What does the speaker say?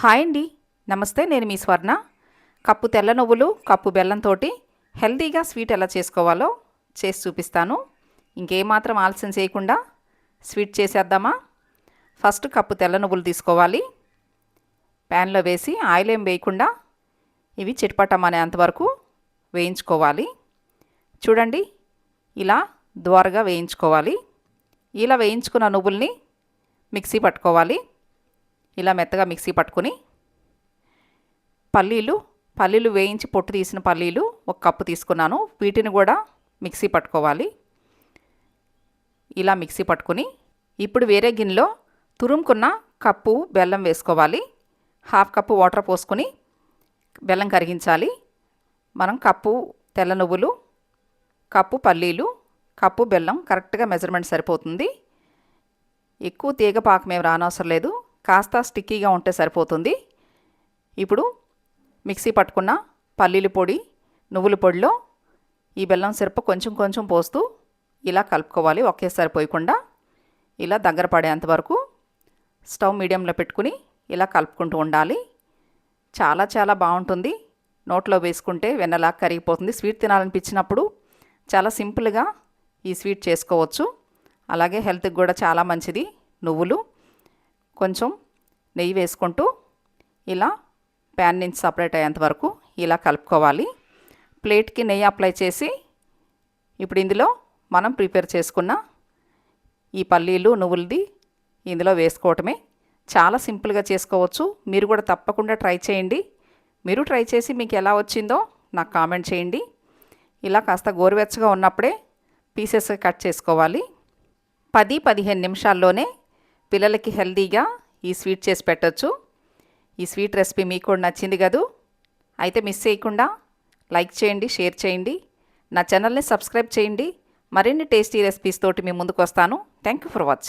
Hi అండి. నమస్తే నేను మీ స్వర్ణ. కప్పు తెల్ల నువ్వులు కప్పు బెల్లంతో హెల్తీగా స్వీట్ ఎలా చేసుకోవాలో చేసి చూపిస్తాను. ఇంకేమాత్రం ఆలస్యం చేయకుండా స్వీట్ చేసేద్దామా? ఫస్ట్ కప్పు తెల్ల నువ్వులు తీసుకోవాలి. ప్యాన్లో వేసి ఆయిల్ ఏం వేయకుండా ఇవి చిటపటమనే అంతవరకు వేయించుకోవాలి. చూడండి ఇలా ద్వారగా వేయించుకోవాలి. ఇలా వేయించుకున్న నువ్వుల్ని మిక్సీ పట్టుకోవాలి. ఇలా మెత్తగా మిక్సీ పట్టుకుని పల్లీలు పల్లీలు వేయించి పొట్టు తీసిన పల్లీలు ఒక కప్పు తీసుకున్నాను. వీటిని కూడా మిక్సీ పట్టుకోవాలి. ఇలా మిక్సీ పట్టుకుని ఇప్పుడు వేరే గిన్నెలో తురుముకున్న కప్పు బెల్లం వేసుకోవాలి. హాఫ్ కప్పు వాటర్ పోసుకొని బెల్లం కరిగించాలి. మనం కప్పు తెల్ల నువ్వులు కప్పు పల్లీలు కప్పు బెల్లం కరెక్ట్గా మెజర్మెంట్ సరిపోతుంది. ఎక్కువ తీగ పాకం రానవసరం లేదు. కాస్త స్టిక్కీగా ఉంటే సరిపోతుంది. ఇప్పుడు మిక్సీ పట్టుకున్న పల్లీల పొడి నువ్వుల పొడిలో ఈ బెల్లం సిరప కొంచెం కొంచెం పోస్తూ ఇలా కలుపుకోవాలి. ఒకేసారి పోయకుండా ఇలా దగ్గర పడేంత వరకు స్టవ్ మీడియంలో పెట్టుకుని ఇలా కలుపుకుంటూ ఉండాలి. చాలా చాలా బాగుంటుంది. నోట్లో వేసుకుంటే వెన్నలా కరిగిపోతుంది. స్వీట్ తినాలనిపించినప్పుడు చాలా సింపుల్గా ఈ స్వీట్ చేసుకోవచ్చు. అలాగే హెల్త్కి కూడా చాలా మంచిది. నువ్వులు కొంచెం నెయ్యి వేసుకుంటూ ఇలా ప్యాన్ నుంచి సపరేట్ అయ్యేంత వరకు ఇలా కలుపుకోవాలి. ప్లేట్కి నెయ్యి అప్లై చేసి ఇప్పుడు ఇందులో మనం ప్రిపేర్ చేసుకున్న ఈ పల్లీలు నువ్వులది ఇందులో వేసుకోవటమే. చాలా సింపుల్గా చేసుకోవచ్చు. మీరు కూడా తప్పకుండా ట్రై చేయండి. మీరు ట్రై చేసి మీకు ఎలా వచ్చిందో నాకు కామెంట్ చేయండి. ఇలా కాస్త గోరువెచ్చగా ఉన్నప్పుడే పీసెస్ కట్ చేసుకోవాలి. పది పదిహేను నిమిషాల్లోనే పిల్లలకి హెల్తీగా ఈ స్వీట్ చేసి పెట్టచ్చు. ఈ స్వీట్ రెసిపీ మీకు కూడా నచ్చింది కదూ? అయితే మిస్ చేయకుండా లైక్ చేయండి షేర్ చేయండి. నా ఛానల్ని సబ్స్క్రైబ్ చేయండి. మరిన్ని టేస్టీ రెసిపీస్ తోటి మీ ముందుకు వస్తాను. Thank you for watching.